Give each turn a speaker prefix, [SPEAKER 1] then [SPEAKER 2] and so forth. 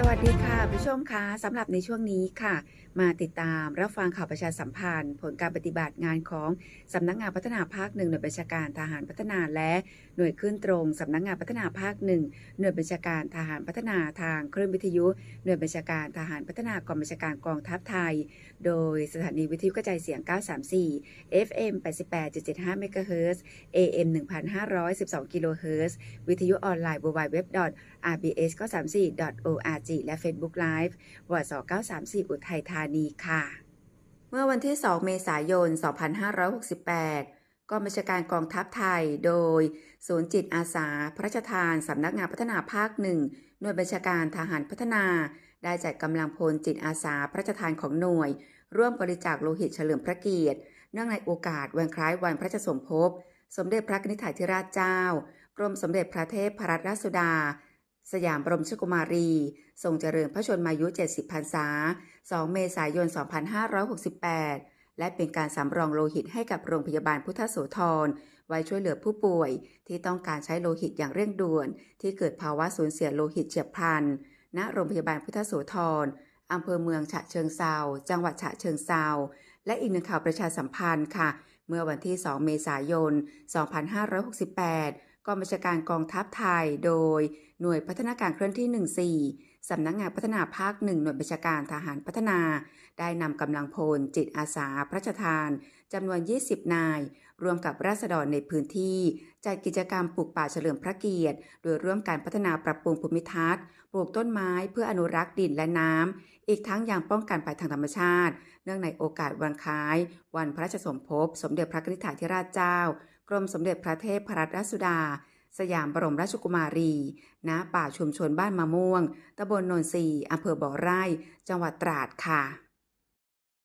[SPEAKER 1] สวัสดีค่ะผู้ชมคะสำหรับในช่วงนี้ค่ะ มาติดตามรับฟังข่าวประชาสัมพันธ์ ผลการปฏิบัติงานของสำนักงานพัฒนาภาคหนึ่งหน่วยบัญชาการทหารพัฒนาและหน่วยขึ้นตรงสำนักงานพัฒนาภาคหนึ่งหน่วยบัญชาการทหารพัฒนาทางเคลื่นวิทยุ หน่วยบัญชาการทหารพัฒนากองบัญชาการกองทัพไทย โดยสถานีวิทยุกระจายเสียง 934 FM 88.75 MHz AM 1,512กิโลเฮิรตซ์วิทยุออนไลน์ www rbs 934 org และ Facebook Live วส934 อุทัยธานีค่ะ เมื่อวันที่ 2 เมษายน 2568 กองบัญชาการกองทัพไทย โดย ศูนย์จิตอาสา พระราชทาน สำนักงานพัฒนาภาคหนึ่งหน่วยบัญชาการทหารพัฒนา ได้จัดกำลังพลจิตอาสา พระราชทานของหน่วย ร่วมบริจาคโลหิตเฉลิมพระเกียรติ เนื่องในโอกาสวันคล้ายวันพระราชสมภพสมเด็จพระนิธิถาธิราชเจ้า กรมสมเด็จพระเทพรัตนราชสุดา สยามบรมชกุมารี ทรงเจริญพระชนมายุ 70พรรษา 2 เมษายน 2568 และเป็นการสำรองโลหิตให้กับโรงพยาบาลพุทธโสธร ไว้ช่วยเหลือผู้ป่วย ที่ต้องการใช้โลหิตอย่างเร่งด่วน ที่เกิดภาวะสูญเสียโลหิตเฉียบพลัน ณ โรงพยาบาลพุทธโสธรอำเภอเมืองฉะเชิงเซา จังหวัดฉะเชิงเซา และอีกหนึ่งข่าวประชาสัมพันธ์ค่ะ เมื่อวันที่ 2 เมษายน 2568 กองบัญชาการกองทัพไทย โดยหน่วยพัฒนาการเคลื่อนที่ 14 สำนักงานพัฒนาภาคหนึ่งหน่วยบัญชาการทหารพัฒนา ได้นำกำลังพลจิตอาสาพระราชทานจำนวน 20 นาย รวมกับราษฎรในพื้นที่ จัดกิจกรรมปลูกป่าเฉลิมพระเกียรติ โดยร่วมการพัฒนาปรับปรุงภูมิทัศน์ ปลูกต้นไม้เพื่ออนุรักษ์ดินและน้ำ อีกทั้งยังป้องกันภัยทางธรรมชาติ เนื่องในโอกาสวันคล้าย วันพระราชสมภพ สมเด็จพระนิธิถาธิราชเจ้า กรมสมเด็จพระเทพพรัตนราชสุดา สยามบรมราชกุมารี ณ ป่าชุมชนบ้านมะม่วง ตำบลโนนทรีอำเภอบ่อไร่ จังหวัดตราดค่ะ